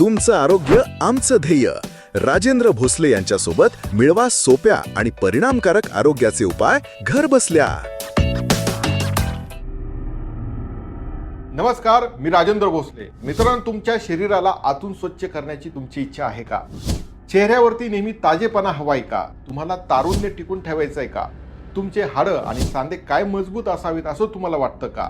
तुमचं आरोग्य आमचं ध्येय. राजेंद्र भोसले यांच्यासोबत मिळवा सोप्या आणि परिणामकारक आरोग्याचे उपाय घर बसल्या. नमस्कार मी राजेंद्र भोसले. मित्रांनो तुमच्या शरीराला आतून स्वच्छ करण्याची तुमची इच्छा आहे का? चेहऱ्यावरती नेहमी ताजेपणा हवाय का? तुम्हाला तारुण्य टिकून ठेवायचं आहे का? तुमचे हाडं आणि सांधे काय मजबूत असावेत असं तुम्हाला वाटतं का?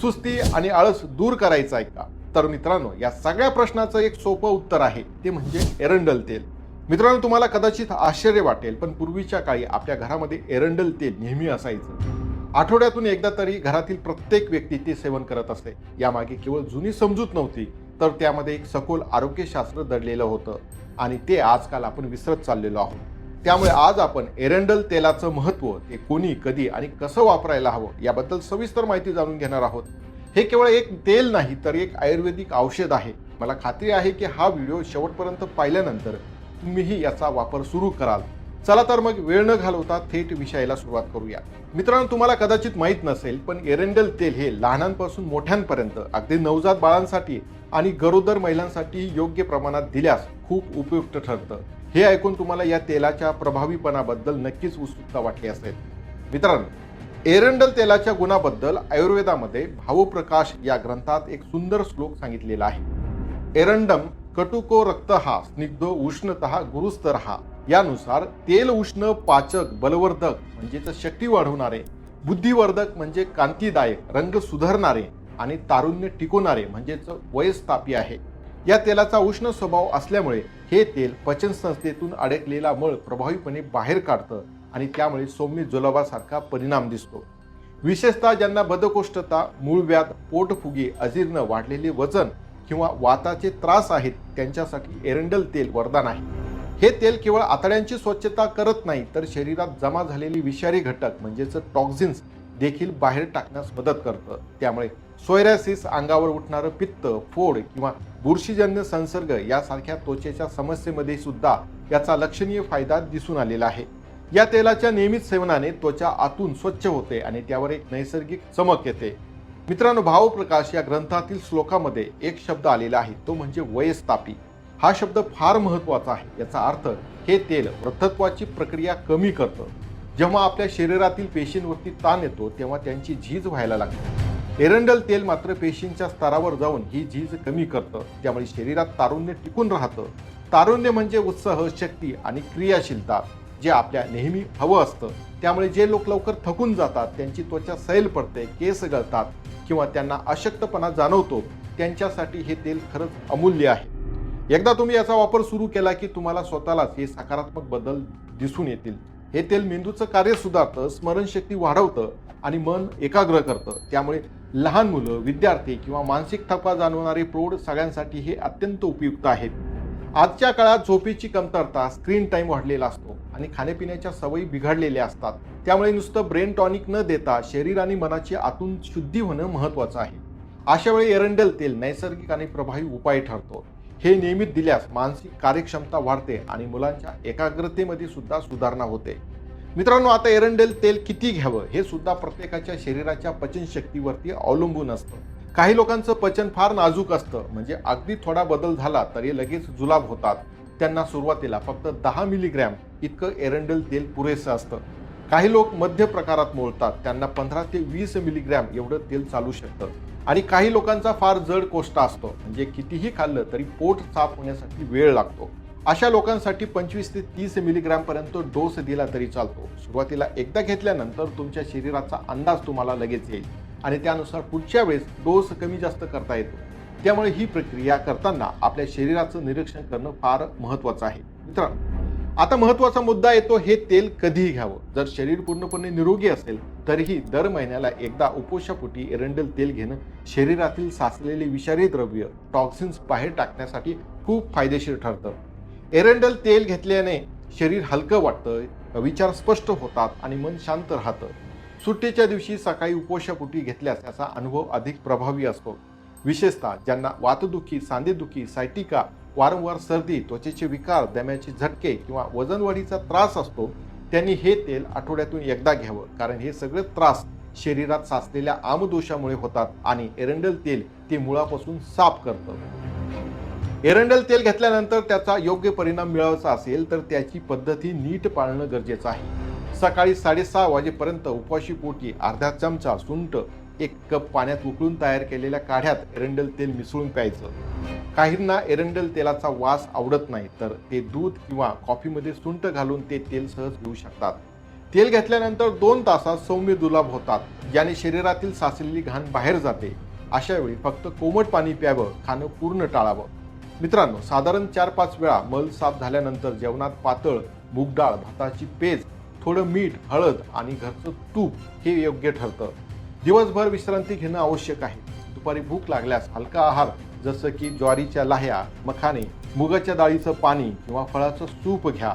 सुस्ती आणि आळस दूर करायचा आहे का? तर मित्रांनो या सगळ्या प्रश्नाचं एक सोपं उत्तर आहे ते म्हणजे एरंडल तेल. मित्रांनो तुम्हाला कदाचित आश्चर्य वाटेल पण पूर्वीच्या काळी आपल्या घरामध्ये एरंडल तेल नेहमी असायचं. आठवड्यातून एकदा तरी घरातील प्रत्येक व्यक्ती ते सेवन करत असते. यामागे केवळ जुनी समजूत नव्हती तर त्यामध्ये एक सखोल आरोग्यशास्त्र दडलेलं होतं आणि ते आजकाल आपण विसरत चाललेलो आहोत. त्यामुळे आज आपण एरंडल तेलाचं महत्त्व ते कोणी कधी आणि कसं वापरायला हवं याबद्दल सविस्तर माहिती जाणून घेणार आहोत. हे केवळ एक तेल नाही तर एक आयुर्वेदिक औषध आहे. मला खात्री आहे की हा व्हिडिओ शेवटपर्यंत पाहिल्यानंतर तुम्हीही याचा वापर सुरू कराल. चला तर मग वेळ न घालवता थेट विषयाला सुरुवात करूया. मित्रांनो तुम्हाला कदाचित माहीत नसेल पण एरंडल तेल हे लहानांपासून मोठ्यांपर्यंत अगदी नवजात बाळांसाठी आणि गरोदर महिलांसाठी योग्य प्रमाणात दिल्यास खूप उपयुक्त ठरतं. हे ऐकून तुम्हाला या तेलाच्या प्रभावीपणाबद्दल नक्कीच उत्सुकता वाटली असेल. मित्रांनो एरंडल तेलाच्या गुणाबद्दल आयुर्वेदामध्ये भावप्रकाश या ग्रंथात एक सुंदर श्लोक सांगितलेला आहे. एरंडम कटुको रक्त हा स्निग्ध उष्णत गुरुस्तर हा यानुसार तेल उष्ण पाचक बलवर्धक म्हणजेच शक्ती वाढवणारे बुद्धिवर्धक म्हणजे कांतीदायक रंग सुधारणारे आणि तारुण्य टिकवणारे म्हणजेच वयस्थापी आहे. या तेलाचा उष्ण स्वभाव असल्यामुळे हे तेल पचनसंस्थेतून अडकलेला मळ प्रभावीपणे बाहेर काढतं आणि त्यामुळे सौम्य जुलाबासारखा परिणाम दिसतो. विशेषतः ज्यांना बदकोष्ठता मूळव्याध पोटफुगी अजीर्ण वाढलेले वजन किंवा वाताचे त्रास आहेत त्यांच्यासाठी एरंडल तेल वरदान आहे. हे तेल केवळ आतड्यांची स्वच्छता करत नाही तर शरीरात जमा झालेली विषारी घटक म्हणजेच टॉक्झिन्स देखील बाहेर टाकण्यास मदत करतं. त्यामुळे सोयरॅसिस अंगावर उठणारं पित्त फोड किंवा बुरशीजन्य संसर्ग यासारख्या त्वचेच्या समस्येमध्ये सुद्धा याचा लक्षणीय फायदा दिसून आलेला आहे. या तेलाच्या नियमित सेवनाने त्वचा आतून स्वच्छ होते आणि त्यावर एक नैसर्गिक चमक येते. मित्रांनो भावप्रकाश या ग्रंथातील श्लोकामध्ये एक शब्द आलेला आहे तो म्हणजे वयस्तापी. हा शब्द फार महत्त्वाचा आहे. याचा अर्थ हे तेल वृद्धत्वाची प्रक्रिया कमी करतं. जेव्हा आपल्या शरीरातील पेशींवरती ताण येतो तेव्हा त्यांची झीज व्हायला लागते. एरंडल तेल मात्र पेशींच्या स्तरावर जाऊन ही झीज कमी करतं. त्यामुळे शरीरात तारुण्य टिकून राहतं. तारुण्य म्हणजे उत्साह शक्ती आणि क्रियाशीलता. जे आपल्या नेहमी हवं असतं त्यामुळे जे लोक लवकर थकून जातात त्यांची त्वचा सैल पडते केस गळतात किंवा त्यांना अशक्तपणा जाणवतो त्यांच्यासाठी हे तेल खरंच अमूल्य आहे. एकदा तुम्ही याचा वापर सुरू केला की तुम्हाला स्वतःलाच हे सकारात्मक बदल दिसून येतील. हे तेल मेंदूचं कार्य सुधारतं स्मरणशक्ती वाढवतं आणि मन एकाग्र करतं. त्यामुळे लहान मुलं विद्यार्थी किंवा मानसिक थकवा जाणवणारे प्रौढ सगळ्यांसाठी हे अत्यंत उपयुक्त आहेत. आजच्या काळात झोपेची कमतरता स्क्रीन टाईम वाढलेला असतो आणि खाण्यापिण्याच्या सवयी बिघडलेल्या असतात. त्यामुळे नुसतं ब्रेन टॉनिक न देता शरीर आणि मनाची आतून शुद्धी होणं महत्त्वाचं आहे. अशा वेळी एरंडेल तेल नैसर्गिक आणि प्रभावी उपाय ठरतो. हे नियमित दिल्यास मानसिक कार्यक्षमता वाढते आणि मुलांच्या एकाग्रतेमध्ये सुद्धा सुधारणा होते. मित्रांनो आता एरंडेल तेल किती घ्यावं हे सुद्धा प्रत्येकाच्या शरीराच्या पचनशक्तीवरती अवलंबून असतं. काही लोकांचं पचन फार नाजूक असतं. म्हणजे अगदी थोडा बदल झाला तरी लगेच जुलाब होतात. त्यांना सुरुवातीला फक्त दहा मिलीग्रॅम इतकं एरंडेल तेल पुरेसं असतं. काही लोक मध्य प्रकारात मोडतात. त्यांना पंधरा ते वीस मिलीग्रॅम एवढं तेल चालू शकतं. आणि काही लोकांचा फार जड कोष्टा असतो. म्हणजे कितीही खाल्लं तरी पोट साफ होण्यासाठी वेळ लागतो. अशा लोकांसाठी पंचवीस ते तीस मिलीग्रॅम पर्यंत डोस दिला तरी चालतो. सुरुवातीला एकदा घेतल्यानंतर तुमच्या शरीराचा अंदाज तुम्हाला लगेच येईल. आणि त्यानुसार पुढच्या वेळेस डोस कमी जास्त करता येतो. त्यामुळे ही प्रक्रिया करताना आपल्या शरीराचं निरीक्षण करणं फार महत्त्वाचं आहे. मित्रांनो आता महत्त्वाचा मुद्दा येतो हे तेल कधीही घ्यावं. जर शरीर पूर्णपणे निरोगी असेल तरीही दर महिन्याला एकदा उपोषापोटी एरंडेल तेल घेणं शरीरातील साचलेले विषारी द्रव्य टॉक्सिन्स बाहेर टाकण्यासाठी खूप फायदेशीर ठरतं. एरंडल तेल घेतल्याने शरीर हलकं वाटतं विचार स्पष्ट होतात आणि मन शांत राहतं. सुट्टीच्या दिवशी सकाळी उपोषापोटी घेतल्यास याचा अनुभव अधिक प्रभावी असतो. विशेषतः ज्यांना वातदुखी सांधेदुखी सायटिका वारंवार सर्दी त्वचेचे विकार दम्याचे झटके किंवा वजनवाढीचा त्रास असतो त्यांनी हे तेल आठवड्यातून एकदा घ्यावं. कारण हे सगळे त्रास शरीरात साचलेल्या आमदोषामुळे होतात आणि एरंडल तेल ते मुळापासून साफ करतं. एरंडल तेल घेतल्यानंतर त्याचा योग्य परिणाम मिळवायचा असेल तर त्याची पद्धती नीट पाळणं गरजेचं आहे. सकाळी साडेसहा वाजेपर्यंत उपाशी पोटी अर्धा चमचा सुंट एक कप पाण्यात उकळून तयार केलेल्या काढ्यात एरंडेल तेल मिसळून प्यायचं. काहींना एरंडेल तेलाचा वास आवडत नाही तर ते दूध किंवा कॉफीमध्ये सुंठ घालून ते तेल सहज घेऊ शकतात. तेल घेतल्यानंतर दोन तासात सौम्य दुलाभ होतात. याने शरीरातील साचलेली घाण बाहेर जाते. अशा वेळी फक्त कोमट पाणी प्यावं खाणं पूर्ण टाळावं. मित्रांनो साधारण चार पाच वेळा मल साफ झाल्यानंतर जेवणात पातळ मूग डाळ भाताची पेज थोडं मीठ हळद आणि घरचं तूप हे योग्य ठरतं. दिवसभर विश्रांती घेणं आवश्यक आहे. दुपारी भूक लागल्यास हलका आहार जसं की ज्वारीच्या लाह्या मखाने मुगाच्या डाळीचं पाणी किंवा फळाचं सूप घ्या.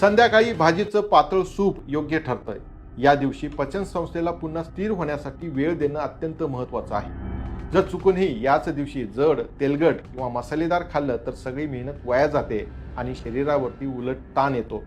संध्याकाळी भाजीचं पातळ सूप योग्य ठरतंय. या दिवशी पचन संस्थेला पुन्हा स्थिर होण्यासाठी वेळ देणं अत्यंत महत्वाचं आहे. जर चुकूनही याच दिवशी जड तेलगट किंवा मसालेदार खाल्लं तर सगळी मेहनत वाया जाते आणि शरीरावरती उलट ताण येतो.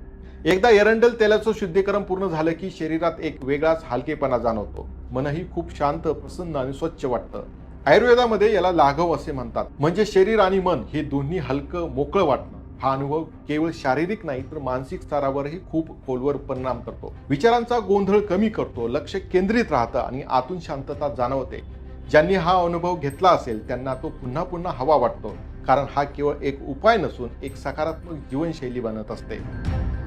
एकदा एरंडल तेलाचं शुद्धीकरण पूर्ण झालं की शरीरात एक वेगळाच हलकेपणा जाणवतो. मनही खूप शांत प्रसन्न आणि स्वच्छ वाटतं. आयुर्वेदामध्ये याला लाघव असे म्हणतात. म्हणजे शरीर आणि मन हे दोन्ही हलकं मोकळं वाटणं. हा अनुभव केवळ शारीरिक नाही तर मानसिक स्तरावरही खूप खोलवर परिणाम करतो. विचारांचा गोंधळ कमी करतो लक्ष केंद्रित राहतं आणि आतून शांतता जाणवते. ज्यांनी हा अनुभव घेतला असेल त्यांना तो पुन्हा पुन्हा हवा वाटतो. कारण हा केवळ एक उपाय नसून एक सकारात्मक जीवनशैली बनत असते.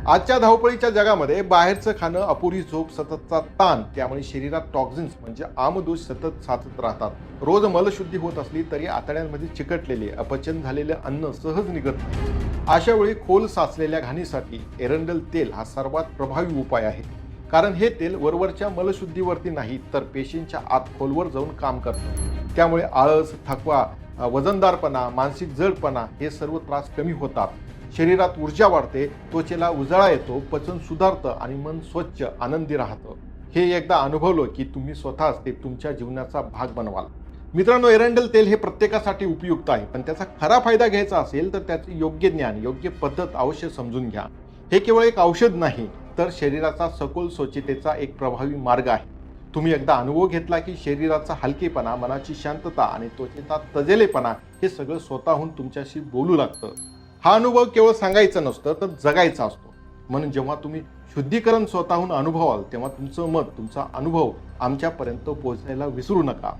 आजच्या धावपळीच्या जगामध्ये बाहेरचं खाणं अपुरी झोप सततचा ताण त्यामुळे शरीरात टॉक्झिन्स म्हणजे आमदोष सतत साचत राहतात. रोज मलशुद्धी होत असली तरी आतड्यांमध्ये चिकटलेले अपचन झालेले अन्न सहज निघत नाही. अशा वेळी खोल साचलेल्या घाणीसाठी एरंडल तेल हा सर्वात प्रभावी उपाय आहे. कारण हे तेल वरवरच्या मलशुद्धीवरती नाही तर पेशींच्या आत खोलवर जाऊन काम करतं. त्यामुळे आळस थकवा वजनदारपणा मानसिक जडपणा हे सर्व त्रास कमी होतात. शरीरात ऊर्जा वाढते त्वचेला उजाळा येतो पचन सुधारतं आणि मन स्वच्छ आनंदी राहतं. हे एकदा अनुभवलं की तुम्ही स्वतःच ते तुमच्या जीवनाचा भाग बनवाल. मित्रांनो एरंडल तेल हे प्रत्येकासाठी उपयुक्त आहे पण त्याचा खरा फायदा घ्यायचा असेल तर त्याचे योग्य ज्ञान योग्य पद्धत अवश्य समजून घ्या. हे केवळ एक औषध नाही तर शरीराचा सखोल स्वच्छतेचा एक प्रभावी मार्ग आहे. तुम्ही एकदा अनुभव घेतला की शरीराचा हलकेपणा मनाची शांतता आणि त्वचेचा तजेलेपणा हे सगळं स्वतःहून तुमच्याशी बोलू लागतं. हा अनुभव केवळ सांगायचा नसतं तर जगायचा असतो. म्हणून जेव्हा तुम्ही शुद्धीकरण स्वतःहून अनुभवाल तेव्हा तुमचं मत तुमचा अनुभव आमच्यापर्यंत पोहोचायला विसरू नका.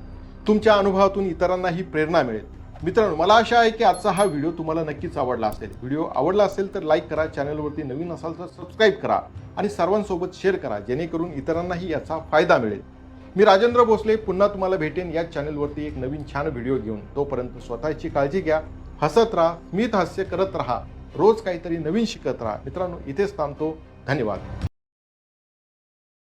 तुमच्या अनुभवातून इतरांनाही प्रेरणा मिळेल. मित्रांनो मला आशा आहे की आजचा हा व्हिडिओ तुम्हाला नक्कीच आवडला असेल. व्हिडिओ आवडला असेल तर लाईक करा चॅनलवरती नवीन असाल तर सबस्क्राईब करा आणि सर्वांसोबत शेअर करा जेणेकरून इतरांनाही याचा फायदा मिळेल. मी राजेंद्र भोसले पुन्हा तुम्हाला भेटेन या चॅनलवरती एक नवीन छान व्हिडिओ घेऊन. तोपर्यंत स्वतःची काळजी घ्या. हसत राहा स्मित हास्य करत राहा रोज काहीतरी नवीन शिकत राहा. मित्रांनो इथेच थांबतो. धन्यवाद.